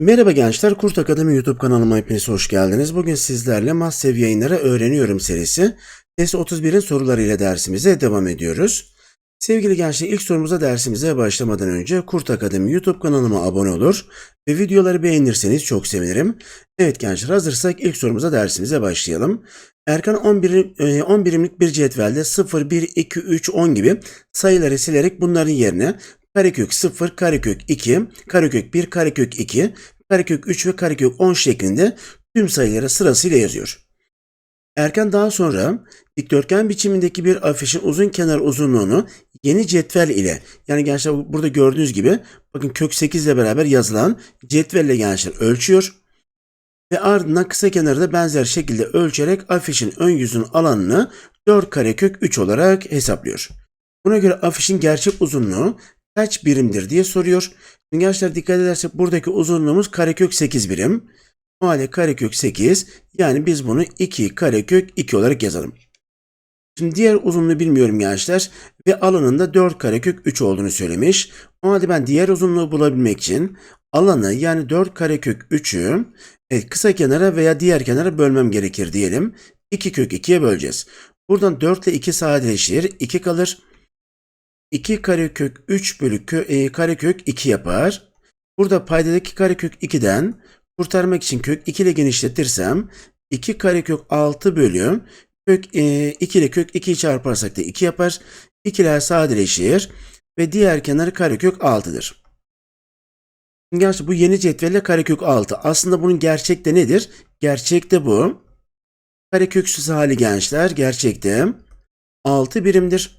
Merhaba gençler, Kurt Akademi YouTube kanalıma hepiniz hoş geldiniz. Bugün sizlerle Mahsev Yayınları Öğreniyorum serisi test 31'in sorularıyla dersimize devam ediyoruz. Sevgili gençler ilk sorumuza dersimize başlamadan önce Kurt Akademi YouTube kanalıma abone olur ve videoları beğenirseniz çok sevinirim. Evet gençler hazırsak ilk sorumuza dersimize başlayalım. Erkan 11, e, 10 birimlik bir cetvelde 0, 1, 2, 3, 10 gibi sayıları silerek bunların yerine karekök 0, karekök 2, karekök 1, karekök 2, karekök 3 ve karekök 10 şeklinde tüm sayıları sırasıyla yazıyor. Erken daha sonra dikdörtgen biçimindeki bir afişin uzun kenar uzunluğunu yeni cetvel ile yani gençler burada gördüğünüz gibi bakın kök 8 ile beraber yazılan cetvelle gençler ölçüyor. Ve ardından kısa kenarı da benzer şekilde ölçerek afişin ön yüzünün alanını 4 karekök 3 olarak hesaplıyor. Buna göre afişin gerçek uzunluğu kaç birimdir diye soruyor. Gençler dikkat edersek buradaki uzunluğumuz karekök 8 birim. O halde karekök 8 yani biz bunu 2 karekök 2 olarak yazalım. Şimdi diğer uzunluğu bilmiyorum gençler ve alanında 4 karekök 3 olduğunu söylemiş. O halde ben diğer uzunluğu bulabilmek için alanı yani 4 karekök 3'ü evet, kısa kenara veya diğer kenara bölmem gerekir diyelim. 2 kök 2'ye böleceğiz. Buradan 4 ile 2 sadeleşir. 2 kalır. 2 karekök 3 bölü kö, e, karekök 2 yapar. Burada paydadaki karekök 2'den kurtarmak için kök 2 ile genişletirsem 2 karekök 6 bölü kök e, 2 ile kök 2'yi çarparsak da 2 yapar. 2'ler sadeleşir ve diğer kenarı karekök 6'dır. Gerçi bu yeni cetvelle karekök 6. Aslında bunun gerçekte nedir? Gerçekte bu. Kareköksüz hali gençler gerçekte 6 birimdir.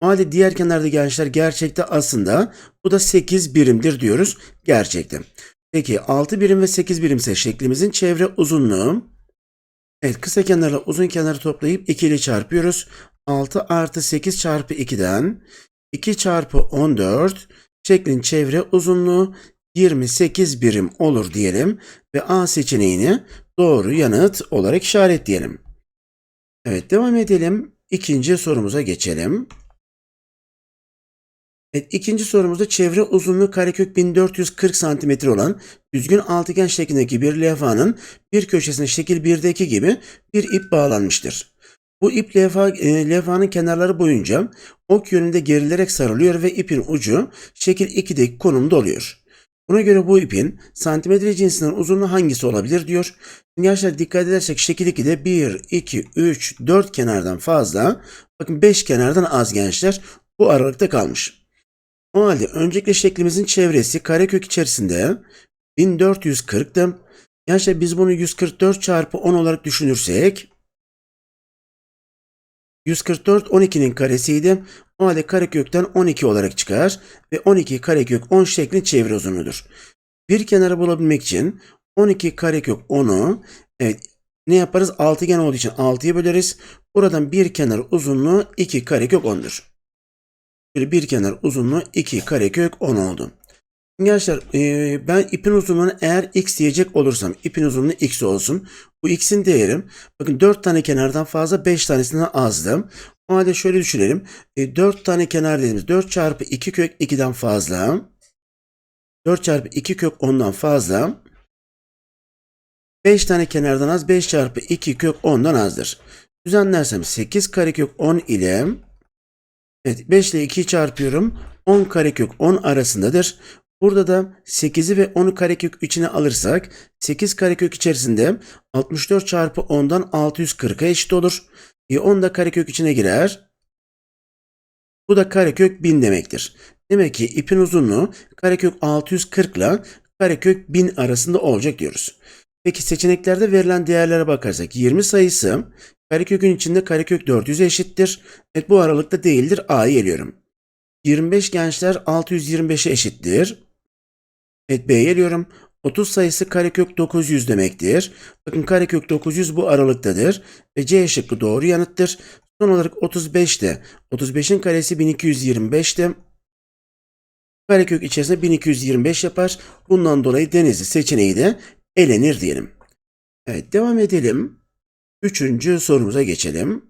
Halde diğer kenarda gençler gerçekte aslında bu da 8 birimdir diyoruz gerçekte. Peki 6 birim ve 8 birimse şeklimizin çevre uzunluğu. Evet kısa kenarla uzun kenarı toplayıp 2 ile çarpıyoruz. 6 artı 8 çarpı 2'den 2 çarpı 14 şeklin çevre uzunluğu 28 birim olur diyelim ve A seçeneğini doğru yanıt olarak işaretleyelim. Evet devam edelim. İkinci sorumuza geçelim. Evet, ikinci sorumuzda çevre uzunluğu karekök 1440 cm olan düzgün altıgen şeklindeki bir levhanın bir köşesine şekil 1'deki gibi bir ip bağlanmıştır. Bu ip levha, e, levhanın kenarları boyunca ok yönünde gerilerek sarılıyor ve ipin ucu şekil 2'deki konumda oluyor. Buna göre bu ipin santimetre cinsinden uzunluğu hangisi olabilir diyor. Gençler dikkat edersek şekil 2'de 1, 2, 3, 4 kenardan fazla. Bakın 5 kenardan az gençler. Bu aralıkta kalmış. O halde öncelikle şeklimizin çevresi karekök içerisinde 1440'tı. Gençler biz bunu 144 çarpı 10 olarak düşünürsek 144 12'nin karesiydi. O halde karekökten 12 olarak çıkar ve 12 karekök 10 şeklin çevre uzunluğudur. Bir kenarı bulabilmek için 12 karekök 10'u evet, ne yaparız? Altıgen olduğu için 6'ya böleriz. Buradan bir kenar uzunluğu 2 karekök 10'dur. Bir kenar uzunluğu 2 karekök 10 oldu. Gençler e, ben ipin uzunluğunu eğer x diyecek olursam ipin uzunluğu x olsun. Bu x'in değeri bakın 4 tane kenardan fazla 5 tanesinden azdı. O halde şöyle düşünelim. E, 4 tane kenar dediğimiz 4 çarpı 2 kök 2'den fazla. 4 çarpı 2 kök 10'dan fazla. 5 tane kenardan az 5 çarpı 2 kök 10'dan azdır. Düzenlersem 8 karekök 10 ile Evet 5 ile 2'yi çarpıyorum. 10 karekök 10 arasındadır. Burada da 8'i ve 10'u karekök içine alırsak 8 karekök içerisinde 64 çarpı 10'dan 640'a eşit olur. E 10 da karekök içine girer. Bu da karekök 1000 demektir. Demek ki ipin uzunluğu karekök 640 ile karekök 1000 arasında olacak diyoruz. Peki seçeneklerde verilen değerlere bakarsak 20 sayısı karekökün içinde karekök 400 eşittir. Evet bu aralıkta değildir. A'yı eliyorum. 25 gençler 625'e eşittir. Evet B'ye geliyorum. 30 sayısı karekök 900 demektir. Bakın karekök 900 bu aralıktadır. Ve C şıkkı doğru yanıttır. Son olarak 35 de 35'in karesi 1225'ti. Karekök içerisinde 1225 yapar. Bundan dolayı Denizli seçeneği de elenir diyelim. Evet devam edelim. Üçüncü sorumuza geçelim.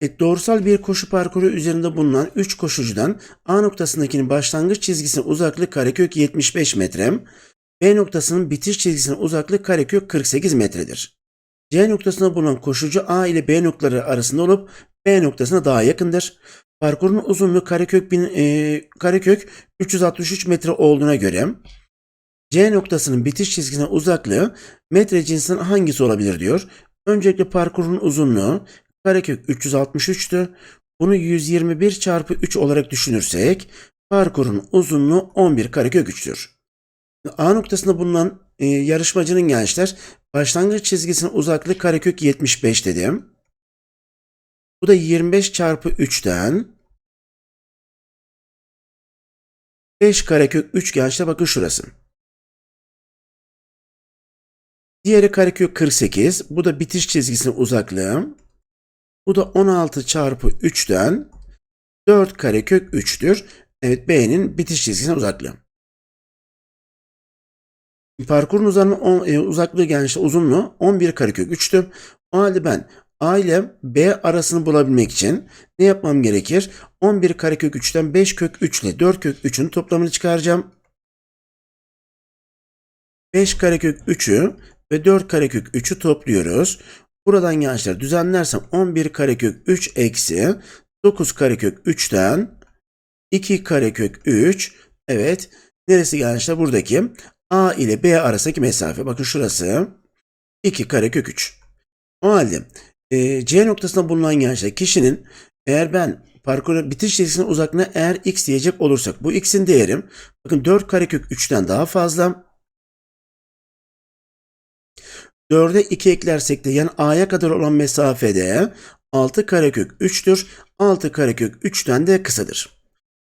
Evet, doğrusal bir koşu parkuru üzerinde bulunan 3 koşucudan A noktasındakinin başlangıç çizgisinin uzaklığı karekök 75 metre, B noktasının bitiş çizgisinin uzaklığı karekök 48 metredir. C noktasında bulunan koşucu A ile B noktaları arasında olup B noktasına daha yakındır. Parkurun uzunluğu karekök, bin, e, karekök 363 metre olduğuna göre C noktasının bitiş çizgisine uzaklığı metre cinsinden hangisi olabilir diyor. Öncelikle parkurun uzunluğu karekök 363'tü. Bunu 121 çarpı 3 olarak düşünürsek parkurun uzunluğu 11 karekök 3'tür. A noktasında bulunan e, yarışmacının gençler başlangıç çizgisinin uzaklığı karekök 75 dedim. Bu da 25 çarpı 3'ten 5 karekök 3 gençler bakın şurası. Diğeri karekök 48. Bu da bitiş çizgisinin uzaklığı. Bu da 16 çarpı 3'ten 4 karekök 3'tür. Evet B'nin bitiş çizgisinin uzaklığı. Parkurun uzanma, e, uzaklığı gençler uzunluğu 11 karekök 3'tü. O halde ben A ile B arasını bulabilmek için ne yapmam gerekir? 11 karekök 3'ten 5 kök 3 ile 4 kök 3'ün toplamını çıkaracağım. 5 karekök 3'ü ve 4 karekök 3'ü topluyoruz. Buradan gençler düzenlersem 11 karekök 3 eksi 9 karekök 3'ten 2 karekök 3 evet neresi gençler buradaki A ile B arasındaki mesafe bakın şurası 2 karekök 3. O halde e, C noktasında bulunan gençler kişinin eğer ben parkurun bitiş çizgisinin uzaklığına eğer x diyecek olursak bu x'in değeri bakın 4 karekök 3'ten daha fazla 4'e 2 eklersek de yani A'ya kadar olan mesafede 6 karekök 3'tür. 6 karekök 3'ten de kısadır.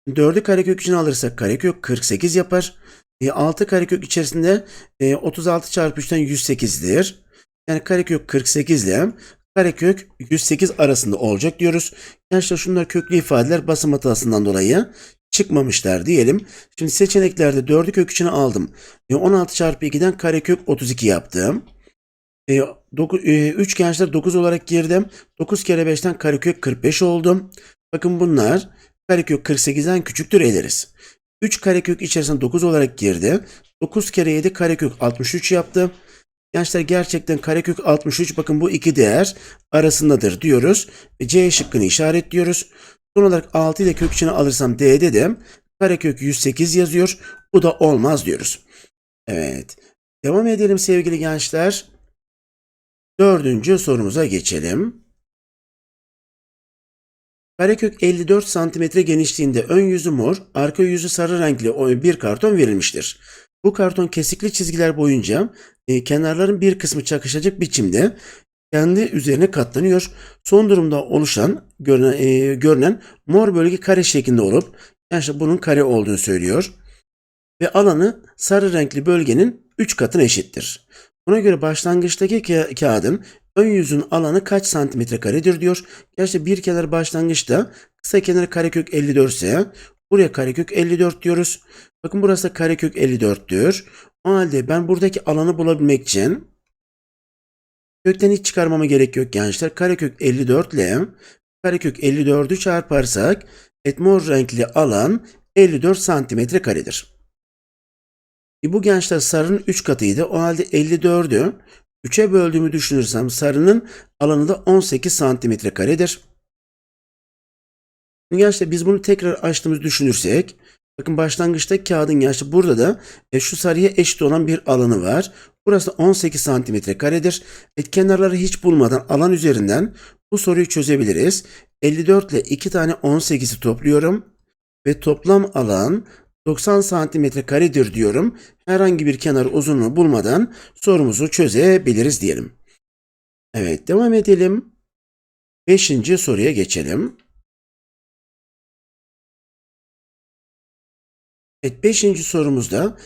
4'ü karekök için alırsak karekök 48 yapar. E, 6 karekök içerisinde e, 36 çarpı 3'ten 108'dir. Yani karekök 48 ile karekök 108 arasında olacak diyoruz. Gençler şunlar köklü ifadeler basım hatasından dolayı çıkmamışlar diyelim. Şimdi seçeneklerde 4'ü kök içine aldım. E, 16 çarpı 2'den karekök 32 yaptım. E, doku, e, 3 gençler 9 olarak girdim. 9 kere 5'ten karekök 45 oldum. Bakın bunlar karekök 48'den küçüktür ederiz. 3 karekök içerisinde 9 olarak girdi. 9 kere 7 karekök 63 yaptı. Gençler gerçekten karekök 63 bakın bu iki değer arasındadır diyoruz. C şıkkını işaretliyoruz. Son olarak 6 ile kök içine alırsam D dedim. Karekök 108 yazıyor. Bu da olmaz diyoruz. Evet. Devam edelim sevgili gençler. Dördüncü sorumuza geçelim. Karekök 54 cm genişliğinde ön yüzü mor, arka yüzü sarı renkli bir karton verilmiştir. Bu karton kesikli çizgiler boyunca e, kenarların bir kısmı çakışacak biçimde kendi üzerine katlanıyor. Son durumda oluşan görünen, e, görünen mor bölge kare şeklinde olup yani işte bunun kare olduğunu söylüyor. Ve alanı sarı renkli bölgenin 3 katına eşittir. Buna göre başlangıçtaki ka- kağıdın ön yüzün alanı kaç santimetre karedir diyor. Gerçi bir kenar başlangıçta kısa kenarı karekök 54 ise buraya karekök 54 diyoruz. Bakın burası da karekök 54'tür. O halde ben buradaki alanı bulabilmek için kökten hiç çıkarmama gerek yok gençler. Karekök 54 ile karekök 54'ü çarparsak et mor renkli alan 54 santimetre karedir. E bu gençler sarının 3 katıydı. O halde 54'ü 3'e böldüğümü düşünürsem sarının alanı da 18 santimetre karedir. Gençler biz bunu tekrar açtığımızı düşünürsek bakın başlangıçta kağıdın gençler burada da e, şu sarıya eşit olan bir alanı var. Burası 18 santimetre karedir. E, kenarları hiç bulmadan alan üzerinden bu soruyu çözebiliriz. 54 ile 2 tane 18'i topluyorum ve toplam alan 90 santimetre karedir diyorum. Herhangi bir kenar uzunluğu bulmadan sorumuzu çözebiliriz diyelim. Evet devam edelim. Beşinci soruya geçelim. Evet beşinci sorumuzda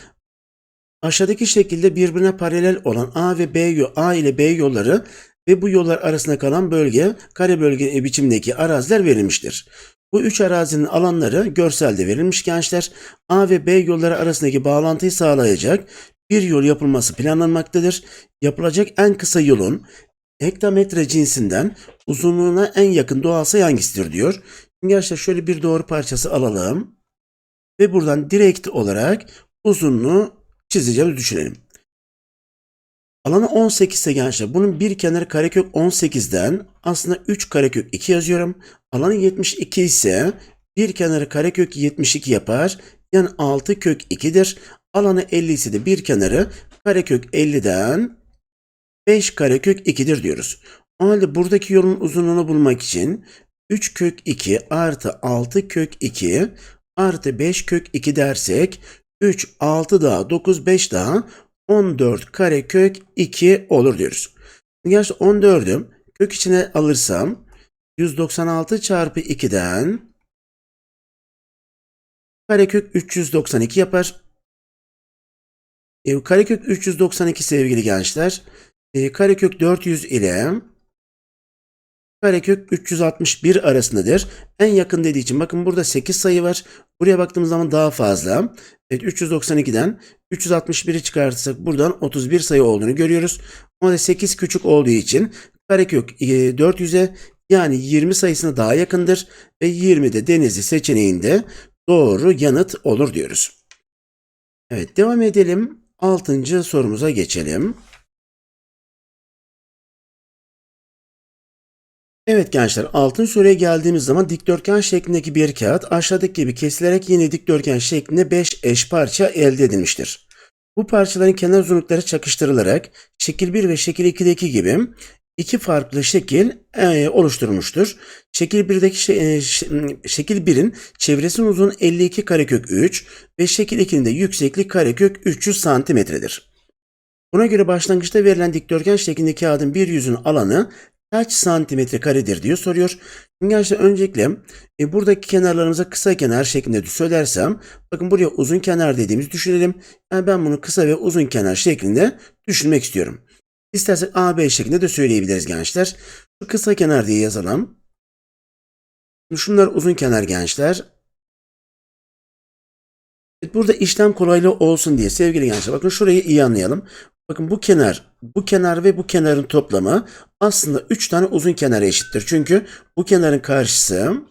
aşağıdaki şekilde birbirine paralel olan A ve B yol, A ile B yolları ve bu yollar arasında kalan bölge kare bölge biçimdeki araziler verilmiştir. Bu üç arazinin alanları görselde verilmiş gençler. A ve B yolları arasındaki bağlantıyı sağlayacak bir yol yapılması planlanmaktadır. Yapılacak en kısa yolun hektametre cinsinden uzunluğuna en yakın doğal sayı hangisidir diyor. Şimdi gençler şöyle bir doğru parçası alalım. Ve buradan direkt olarak uzunluğu çizeceğimizi düşünelim. Alanı 18 ise gençler bunun bir kenarı karekök 18'den aslında 3 karekök 2 yazıyorum. Alanı 72 ise bir kenarı karekök 72 yapar. Yani 6 kök 2'dir. Alanı 50 ise de bir kenarı karekök 50'den 5 karekök 2'dir diyoruz. O halde buradaki yolun uzunluğunu bulmak için 3 kök 2 artı 6 kök 2 artı 5 kök 2 dersek 3, 6 daha 9, 5 daha 14 karekök 2 olur diyoruz. Gerçi 14'ü kök içine alırsam 196 çarpı 2'den karekök 392 yapar. E, karekök 392 sevgili gençler. E, karekök 400 ile karekök 361 arasındadır. En yakın dediği için bakın burada 8 sayı var. Buraya baktığımız zaman daha fazla. Evet 392'den 361'i çıkartırsak buradan 31 sayı olduğunu görüyoruz. Ama 8 küçük olduğu için karekök e, 400'e yani 20 sayısına daha yakındır. Ve 20 de denizli seçeneğinde doğru yanıt olur diyoruz. Evet devam edelim. 6. sorumuza geçelim. Evet gençler altın soruya geldiğimiz zaman dikdörtgen şeklindeki bir kağıt aşağıdaki gibi kesilerek yine dikdörtgen şeklinde 5 eş parça elde edilmiştir. Bu parçaların kenar uzunlukları çakıştırılarak şekil 1 ve şekil 2'deki gibi iki farklı şekil e, oluşturulmuştur. Şekil 1'deki şey, e, şekil 1'in çevresinin uzun 52 karekök 3 ve şekil 2'nin de yükseklik karekök 300 santimetredir. Buna göre başlangıçta verilen dikdörtgen şeklindeki kağıdın bir yüzün alanı kaç santimetre karedir diye soruyor. Şimdi gençler öncelikle e, buradaki kenarlarımıza kısa kenar şeklinde söylersem bakın buraya uzun kenar dediğimizi düşünelim. Yani ben bunu kısa ve uzun kenar şeklinde düşünmek istiyorum. İstersek AB şeklinde de söyleyebiliriz gençler. Şu kısa kenar diye yazalım. Şunlar uzun kenar gençler. Burada işlem kolaylığı olsun diye sevgili gençler bakın şurayı iyi anlayalım. Bakın bu kenar, bu kenar ve bu kenarın toplamı aslında 3 tane uzun kenara eşittir. Çünkü bu kenarın karşısı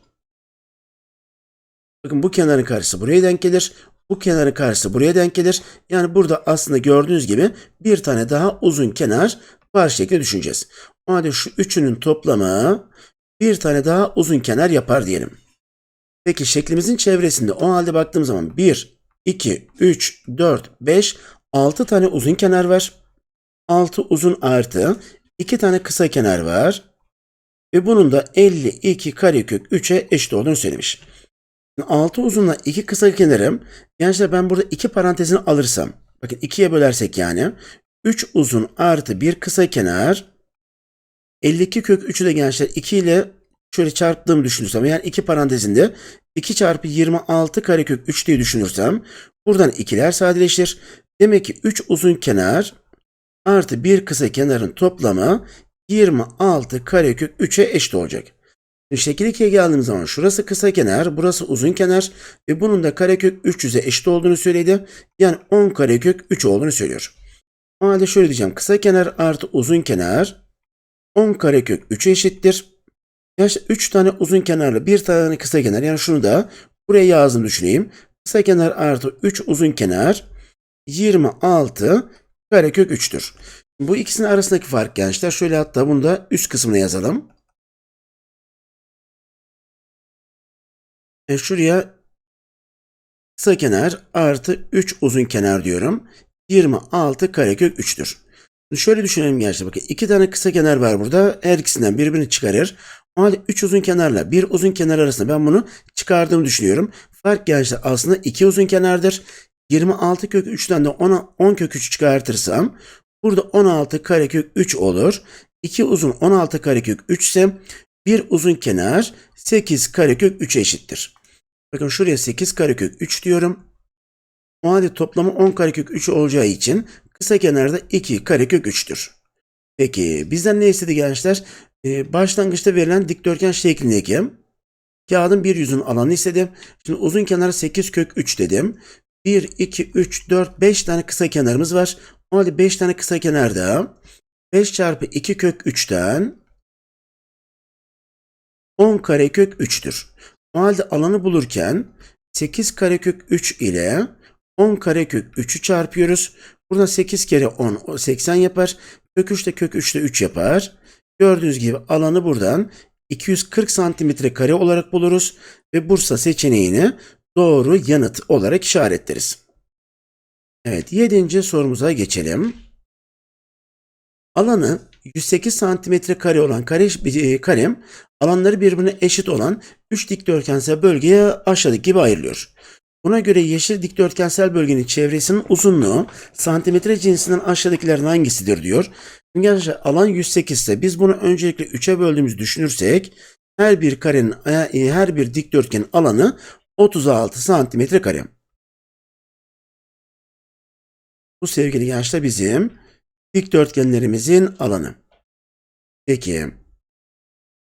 bakın bu kenarın karşısı buraya denk gelir. Bu kenarın karşısı buraya denk gelir. Yani burada aslında gördüğünüz gibi bir tane daha uzun kenar var şekilde düşüneceğiz. O halde şu üçünün toplamı bir tane daha uzun kenar yapar diyelim. Peki şeklimizin çevresinde o halde baktığım zaman 1, 2, 3, 4, 5, 6 tane uzun kenar var. 6 uzun artı 2 tane kısa kenar var. Ve bunun da 52 karekök 3'e eşit olduğunu söylemiş. 6 uzunla 2 kısa kenarım. Gençler ben burada 2 parantezini alırsam. Bakın 2'ye bölersek yani. 3 uzun artı 1 kısa kenar. 52 kök 3'ü de gençler 2 ile şöyle çarptığımı düşünürsem. Yani 2 parantezinde 2 çarpı 26 karekök 3 diye düşünürsem. Buradan ikiler sadeleşir. Demek ki 3 uzun kenar artı 1 kısa kenarın toplamı 26 karekök 3'e eşit olacak. Şekil 2'ye geldiğimiz zaman şurası kısa kenar, burası uzun kenar ve bunun da karekök 300'e eşit olduğunu söyledi. Yani 10 karekök 3 olduğunu söylüyor. O halde şöyle diyeceğim. Kısa kenar artı uzun kenar 10 karekök 3 eşittir. Yani 3 tane uzun kenarla bir tane kısa kenar yani şunu da buraya yazdım düşüneyim. Kısa kenar artı 3 uzun kenar 26 karekök 3'tür. Bu ikisinin arasındaki fark gençler. Şöyle hatta bunu da üst kısmına yazalım. E şuraya kısa kenar artı 3 uzun kenar diyorum. 26 karekök 3'tür. Şöyle düşünelim gençler bakın. iki tane kısa kenar var burada. Her ikisinden birbirini çıkarır. O halde 3 uzun kenarla bir uzun kenar arasında ben bunu çıkardığımı düşünüyorum. Fark gençler aslında 2 uzun kenardır. 26 kök 3'ten de 10, 10 kök 3 çıkartırsam burada 16 karekök 3 olur. 2 uzun 16 karekök 3 ise bir uzun kenar 8 karekök 3 eşittir. Bakın şuraya 8 karekök 3 diyorum. O halde toplamı 10 karekök 3 olacağı için kısa kenarda 2 karekök 3'tür. Peki bizden ne istedi gençler? Ee, başlangıçta verilen dikdörtgen şeklindeki kağıdın bir yüzün alanı istedi. Şimdi uzun kenar 8 kök 3 dedim. 1, 2, 3, 4, 5 tane kısa kenarımız var. O halde 5 tane kısa kenarda 5 çarpı 2 kök 3'ten 10 karekök 3'tür. O halde alanı bulurken 8 karekök 3 ile 10 karekök 3'ü çarpıyoruz. Burada 8 kere 10 o 80 yapar. Kök 3 de kök 3 de 3 yapar. Gördüğünüz gibi alanı buradan 240 santimetre kare olarak buluruz ve Bursa seçeneğini doğru yanıt olarak işaretleriz. Evet, 7. sorumuza geçelim. Alanı 108 santimetre kare olan kare, e, karem alanları birbirine eşit olan 3 dikdörtgensel bölgeye aşağıdaki gibi ayrılıyor. Buna göre yeşil dikdörtgensel bölgenin çevresinin uzunluğu santimetre cinsinden aşağıdakilerden hangisidir diyor. Şimdi arkadaşlar alan 108 ise biz bunu öncelikle 3'e böldüğümüzü düşünürsek her bir karenin e, her bir dikdörtgenin alanı 36 santimetre kare. Bu sevgili gençler bizim dikdörtgenlerimizin alanı. Peki.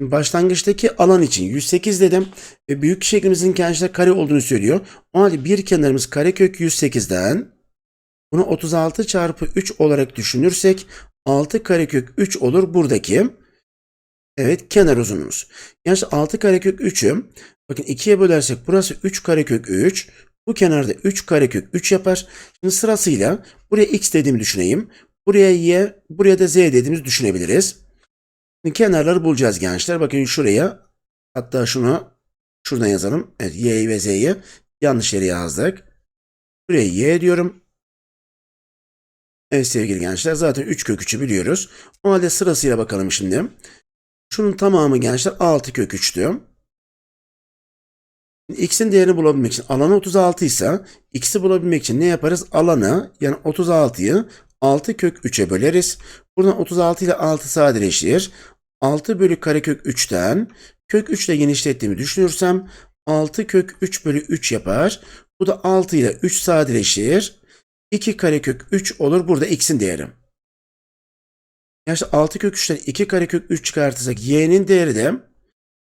Başlangıçtaki alan için 108 dedim ve büyük şeklimizin gençler kare olduğunu söylüyor. O halde bir kenarımız karekök 108'den bunu 36 çarpı 3 olarak düşünürsek 6 karekök 3 olur buradaki. Evet kenar uzunluğumuz. Yani 6 karekök 3'ü bakın 2'ye bölersek burası 3 karekök 3. Bu kenarda 3 karekök 3 yapar. Şimdi sırasıyla buraya x dediğimi düşüneyim. Buraya y, buraya da z dediğimizi düşünebiliriz. Şimdi kenarları bulacağız gençler. Bakın şuraya hatta şunu şuradan yazalım. Evet y ve z'yi yanlış yere yazdık. Buraya y diyorum. Evet sevgili gençler zaten 3 kök 3'ü biliyoruz. O halde sırasıyla bakalım şimdi. Şunun tamamı gençler 6 kök 3'tü. X'in değerini bulabilmek için alanı 36 ise X'i bulabilmek için ne yaparız? Alanı yani 36'yı 6 kök 3'e böleriz. Buradan 36 ile 6 sadeleşir. 6 bölü karekök 3'ten kök 3 ile genişlettiğimi düşünürsem 6 kök 3 bölü 3 yapar. Bu da 6 ile 3 sadeleşir. 2 karekök 3 olur. Burada x'in değeri. Yani 6 kök 3'ten 2 karekök 3 çıkartırsak y'nin değeri de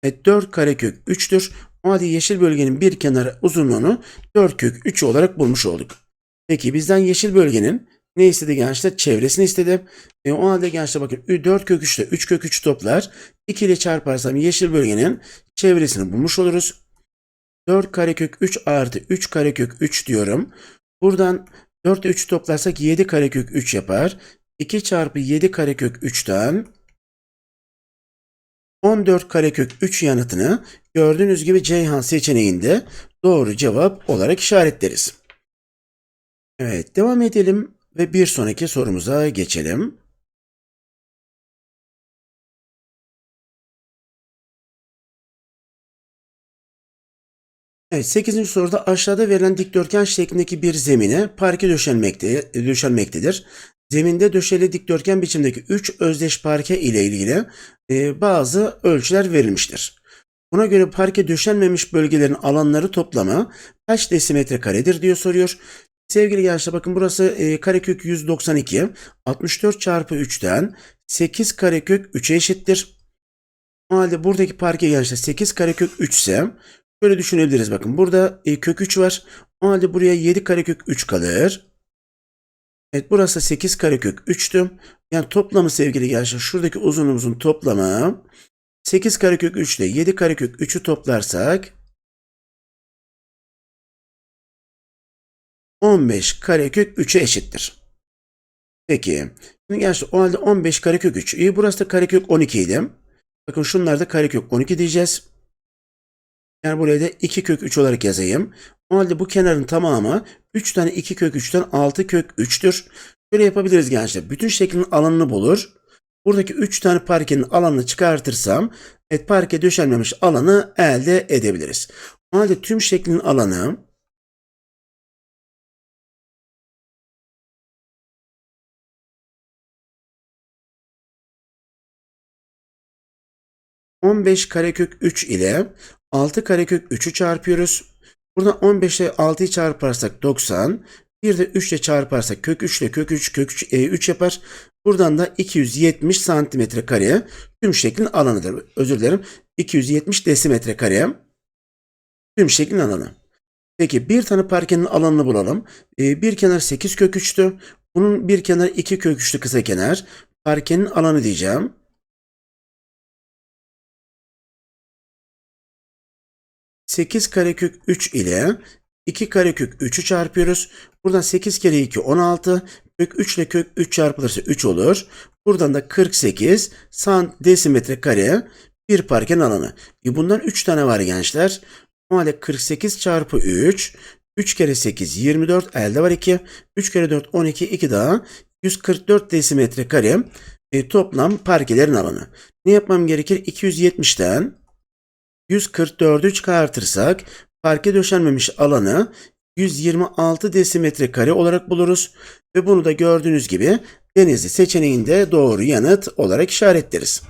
e, 4 karekök 3'tür. Halde yeşil bölgenin bir kenarı uzunluğunu 4 kök 3 olarak bulmuş olduk. Peki bizden yeşil bölgenin ne istedi gençler? Çevresini istedi. E, o halde gençler bakın 4 kök 3 ile 3 kök 3 toplar. 2 ile çarparsam yeşil bölgenin çevresini bulmuş oluruz. 4 karekök 3 artı 3 karekök 3 diyorum. Buradan 4 ile 3 toplarsak 7 karekök 3 yapar. 2 çarpı 7 karekök 3'ten 14 karekök 3 yanıtını gördüğünüz gibi Ceyhan seçeneğinde doğru cevap olarak işaretleriz. Evet devam edelim ve bir sonraki sorumuza geçelim. Evet 8. soruda aşağıda verilen dikdörtgen şeklindeki bir zemine parke döşenmekte, döşenmektedir. Zeminde döşeli dikdörtgen biçimdeki 3 özdeş parke ile ilgili e, bazı ölçüler verilmiştir. Buna göre parke döşenmemiş bölgelerin alanları toplamı kaç desimetre karedir diyor soruyor. Sevgili gençler bakın burası e, karekök 192. 64 çarpı 3'ten 8 karekök 3'e eşittir. O halde buradaki parke gençler 8 karekök 3 ise Böyle düşünebiliriz bakın. Burada e, kök 3 var. O halde buraya 7 karekök 3 kalır. Evet burası 8 karekök 3'tü. Yani toplamı sevgili gençler şuradaki uzunluğumuzun toplamı 8 karekök 3 ile 7 karekök 3'ü toplarsak 15 karekök 3'e eşittir. Peki. Şimdi gençler o halde 15 karekök 3. İyi burası da karekök 12 idi. Bakın şunlar da karekök 12 diyeceğiz. Yani buraya da 2 kök 3 olarak yazayım. O halde bu kenarın tamamı 3 tane 2 kök 3'ten 6 kök 3'tür. Böyle yapabiliriz gençler. Bütün şeklin alanını bulur. Buradaki 3 tane parkenin alanını çıkartırsam evet parke döşenmemiş alanı elde edebiliriz. O halde tüm şeklin alanı 15 karekök 3 ile 6 karekök 3'ü çarpıyoruz. Buradan 15 ile 6'yı çarparsak 90. Bir de 3 ile çarparsak kök 3 ile kök 3 kök 3, e, 3 yapar. Buradan da 270 santimetre kare tüm şeklin alanıdır. Özür dilerim. 270 desimetre kare tüm şeklin alanı. Peki bir tane parkenin alanını bulalım. E, bir kenar 8 kök 3'tü. Bunun bir kenar 2 kök 3'lü kısa kenar. parkenin alanı diyeceğim. Sekiz karekök 3 ile 2 karekök 3'ü çarpıyoruz. Buradan 8 kere 2 16. Kök 3 ile kök 3 çarpılırsa 3 olur. Buradan da 48 san desimetre kare bir parkenin alanı. E bundan 3 tane var gençler. O halde 48 çarpı 3. 3 kere 8 24 elde var 2. 3 kere 4 12 2 daha 144 desimetre kare e, toplam parkelerin alanı. Ne yapmam gerekir? 270'ten 144'ü çıkartırsak parke döşenmemiş alanı 126 desimetre kare olarak buluruz. Ve bunu da gördüğünüz gibi denizli seçeneğinde doğru yanıt olarak işaretleriz.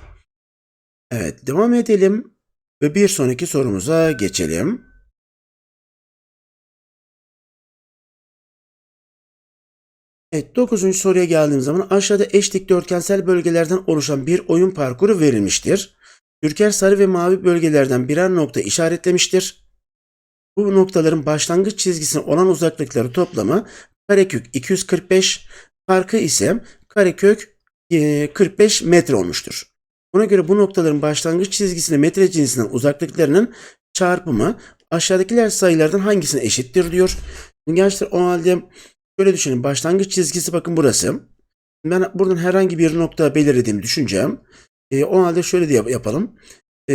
Evet devam edelim ve bir sonraki sorumuza geçelim. Evet 9. soruya geldiğim zaman aşağıda eş dikdörtgensel bölgelerden oluşan bir oyun parkuru verilmiştir. Türker sarı ve mavi bölgelerden birer nokta işaretlemiştir. Bu noktaların başlangıç çizgisine olan uzaklıkları toplamı karekök 245, farkı ise karekök e, 45 metre olmuştur. Buna göre bu noktaların başlangıç çizgisine metre cinsinden uzaklıklarının çarpımı aşağıdakiler sayılardan hangisine eşittir diyor. Gençler o halde şöyle düşünün. Başlangıç çizgisi bakın burası. Ben buradan herhangi bir nokta belirlediğimi düşüneceğim. E, o halde şöyle de yap- yapalım. E,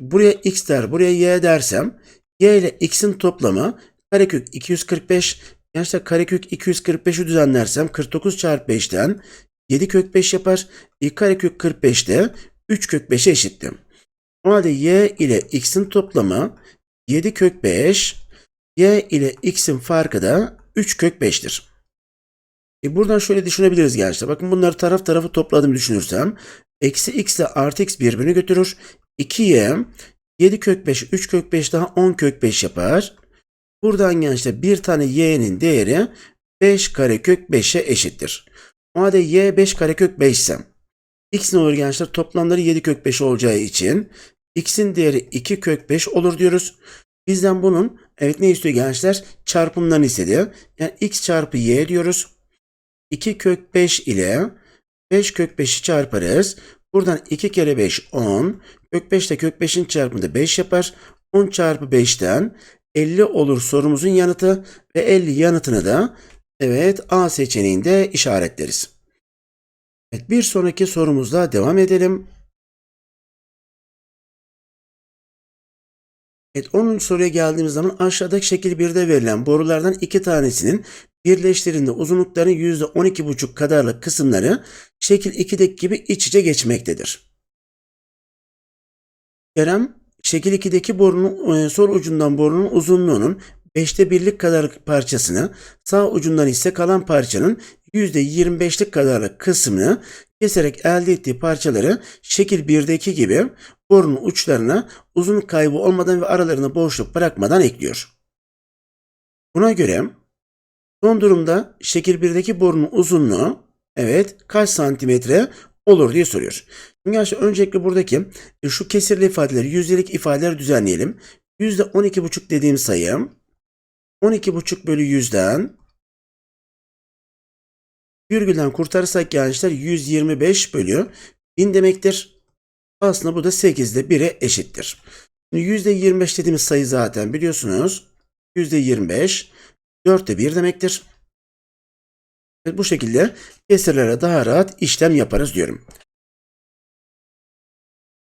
buraya x der, buraya y dersem y ile x'in toplamı karekök 245. Gençler karekök 245'i düzenlersem 49 çarpı 5'ten 7 kök 5 yapar. E, karekök 45'te 3 kök 5'e eşittir. O halde y ile x'in toplamı 7 kök 5. y ile x'in farkı da 3 kök 5'tir. E buradan şöyle düşünebiliriz gençler. Bakın bunları taraf tarafı topladım düşünürsem. Eksi x ile artı x birbirini götürür. 2y 7 kök 5 3 kök 5 daha 10 kök 5 yapar. Buradan gençler bir tane y'nin değeri 5 karekök 5'e eşittir. O halde y 5 karekök 5 ise x ne olur gençler? Toplamları 7 kök 5 olacağı için x'in değeri 2 kök 5 olur diyoruz. Bizden bunun evet ne istiyor gençler? Çarpımlarını istedi. Yani x çarpı y diyoruz. 2 kök 5 ile 5 kök 5'i çarparız. Buradan 2 kere 5 10. Kök 5 ile kök 5'in çarpımı da 5 yapar. 10 çarpı 5'ten 50 olur sorumuzun yanıtı ve 50 yanıtını da evet A seçeneğinde işaretleriz. Evet, bir sonraki sorumuzla devam edelim. Evet 10. soruya geldiğimiz zaman aşağıdaki şekil 1'de verilen borulardan iki tanesinin birleştiğinde uzunluklarının %12,5 kadarlık kısımları şekil 2'deki gibi iç içe geçmektedir. Kerem şekil 2'deki borunun e, sol ucundan borunun uzunluğunun 5'te birlik kadarlık parçasını sağ ucundan ise kalan parçanın %25'lik kadarlık kısmını keserek elde ettiği parçaları şekil 1'deki gibi borunun uçlarına uzunluk kaybı olmadan ve aralarına boşluk bırakmadan ekliyor. Buna göre son durumda şekil 1'deki borunun uzunluğu evet kaç santimetre olur diye soruyor. Şimdi arkadaşlar öncelikle buradaki e, şu kesirli ifadeleri, yüzdelik ifadeleri düzenleyelim. %12,5 dediğim sayı 12,5 bölü 100'den virgülden kurtarırsak gençler 125 bölü 1000 demektir. Aslında bu da 8'de 1'e eşittir. Şimdi %25 dediğimiz sayı zaten biliyorsunuz. %25 4'te 1 demektir. Evet, bu şekilde kesirlere daha rahat işlem yaparız diyorum.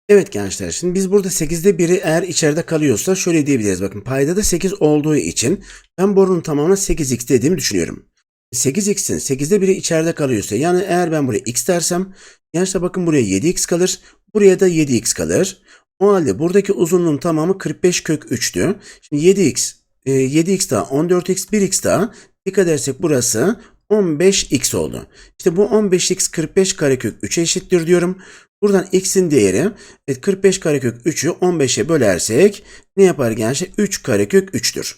Evet gençler şimdi biz burada 8'de 1'i eğer içeride kalıyorsa şöyle diyebiliriz. Bakın payda da 8 olduğu için ben borunun tamamına 8x dediğimi düşünüyorum. 8x'in 8'de 1'i içeride kalıyorsa yani eğer ben buraya x dersem gençler bakın buraya 7x kalır. Buraya da 7x kalır. O halde buradaki uzunluğun tamamı 45 kök 3'tü. Şimdi 7x, e, 7x daha 14x, 1x daha dikkat edersek burası 15x oldu. İşte bu 15x 45 karekök 3'e eşittir diyorum. Buradan x'in değeri evet 45 karekök 3'ü 15'e bölersek ne yapar gençler? 3 karekök 3'tür.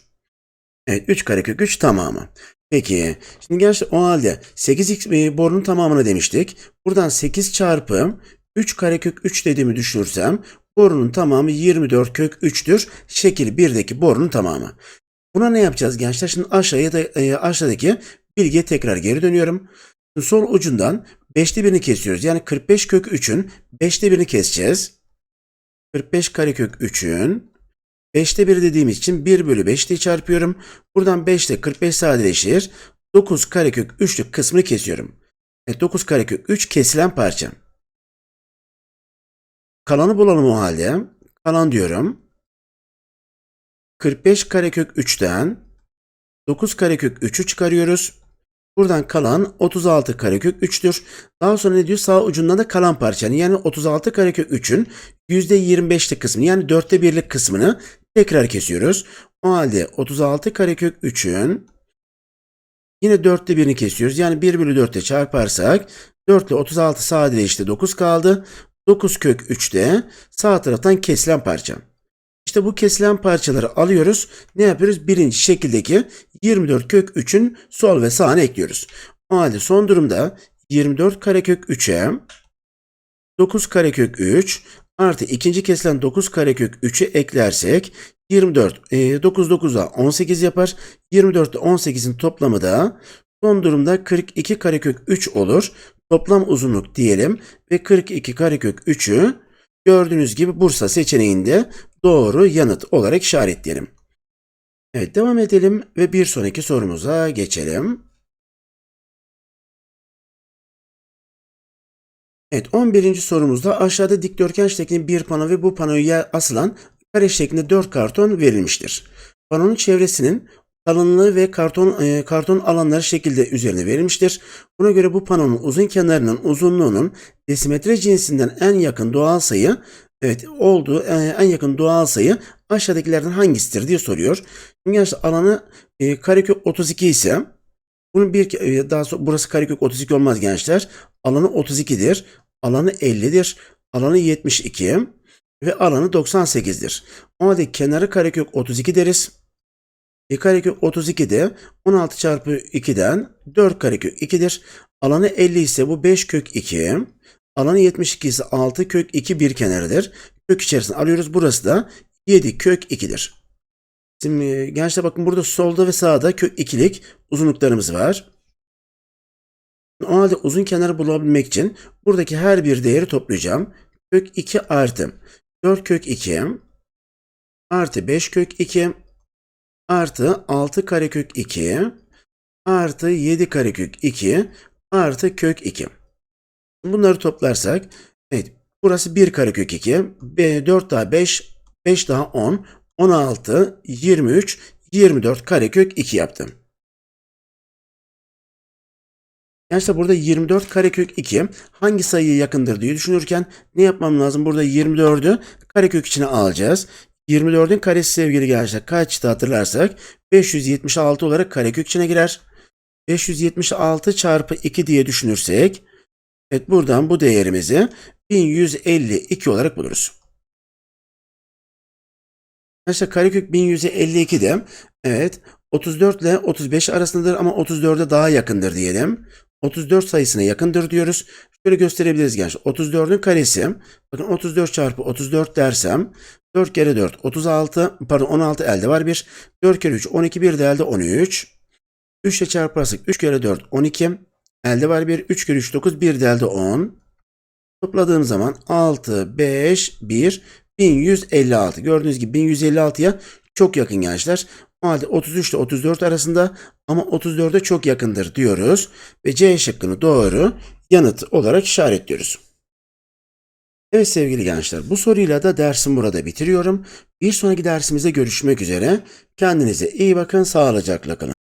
Evet 3 karekök 3 tamamı. Peki şimdi gençler o halde 8x e, borunun tamamını demiştik. Buradan 8 çarpı 3 karekök 3 dediğimi düşünürsem borunun tamamı 24 kök 3'tür. Şekil 1'deki borunun tamamı. Buna ne yapacağız gençler? Şimdi aşağıya da e, aşağıdaki bilgiye tekrar geri dönüyorum. Sol ucundan 5'te birini kesiyoruz. Yani 45 kök 3'ün 5'te birini keseceğiz. 45 karekök 3'ün 5'te 1 dediğim için 1 bölü 5 diye çarpıyorum. Buradan 5 ile 45 sadeleşir. 9 karekök 3'lük kısmını kesiyorum. Evet 9 karekök 3 kesilen parça. Kalanı bulalım o halde. Kalan diyorum. 45 karekök 3'ten 9 karekök 3'ü çıkarıyoruz. Buradan kalan 36 karekök 3'tür. Daha sonra ne diyor? Sağ ucundan da kalan parçanın yani 36 karekök 3'ün %25'lik kısmını yani 4'te 1'lik kısmını tekrar kesiyoruz. O halde 36 karekök 3'ün yine 4'te 1'ini kesiyoruz. Yani 1 bölü 4'te çarparsak 4 ile 36 sadeleşti 9 kaldı. 9 kök 3'te sağ taraftan kesilen parça. İşte bu kesilen parçaları alıyoruz. Ne yapıyoruz? Birinci şekildeki 24 kök 3'ün sol ve sağını ekliyoruz. O halde son durumda 24 karekök 3'e 9 karekök 3 artı ikinci kesilen 9 karekök 3'ü eklersek 24 e, 9 9'a 18 yapar. 24 ile 18'in toplamı da son durumda 42 karekök 3 olur. Toplam uzunluk diyelim ve 42 karekök 3'ü gördüğünüz gibi Bursa seçeneğinde doğru yanıt olarak işaretleyelim. Evet devam edelim ve bir sonraki sorumuza geçelim. Evet 11. sorumuzda aşağıda dikdörtgen şeklinde bir pano ve bu panoya asılan kare şeklinde 4 karton verilmiştir. Panonun çevresinin kalınlığı ve karton e, karton alanları şekilde üzerine verilmiştir. Buna göre bu panonun uzun kenarının uzunluğunun desimetre cinsinden en yakın doğal sayı evet olduğu e, en yakın doğal sayı aşağıdakilerden hangisidir diye soruyor. Şimdi gençler alanı e, karekök 32 ise bunun bir e, daha sonra burası karekök 32 olmaz gençler. Alanı 32'dir. Alanı 50'dir. Alanı 72 ve alanı 98'dir. O halde kenarı karekök 32 deriz. Karekök 32 de 16 çarpı 2'den 4 karekök 2'dir. Alanı 50 ise bu 5 kök 2. Alanı 72 ise 6 kök 2 bir kenarıdır. Kök içerisine alıyoruz. Burası da 7 kök 2'dir. Şimdi gençler bakın burada solda ve sağda kök 2'lik uzunluklarımız var. O halde uzun kenarı bulabilmek için buradaki her bir değeri toplayacağım. Kök 2 artı 4 kök 2 artı 5 kök 2 artı 6 karekök 2 artı 7 karekök 2 artı kök 2. Bunları toplarsak evet burası 1 karekök 2 4 daha 5 5 daha 10 16 23 24 karekök 2 yaptım. Gençler burada 24 karekök 2 hangi sayıya yakındır diye düşünürken ne yapmam lazım? Burada 24'ü karekök içine alacağız. 24'ün karesi sevgili gençler kaçtı hatırlarsak 576 olarak karekök içine girer. 576 çarpı 2 diye düşünürsek evet buradan bu değerimizi 1152 olarak buluruz. Arkadaşlar karekök 1152 de evet 34 ile 35 arasındadır ama 34'e daha yakındır diyelim. 34 sayısına yakındır diyoruz. Şöyle gösterebiliriz gençler. 34'ün karesi. Bakın 34 çarpı 34 dersem 4 kere 4 36 pardon 16 elde var 1. 4 kere 3 12 bir de elde 13. 3 ile çarparsak 3 kere 4 12 elde var 1. 3 kere 3 9 bir de elde 10. Topladığım zaman 6 5 1 1156. Gördüğünüz gibi 1156'ya çok yakın gençler. Halde 33 ile 34 arasında ama 34'e çok yakındır diyoruz. Ve C şıkkını doğru yanıt olarak işaretliyoruz. Evet sevgili gençler bu soruyla da dersimi burada bitiriyorum. Bir sonraki dersimizde görüşmek üzere. Kendinize iyi bakın, sağlıcakla kalın.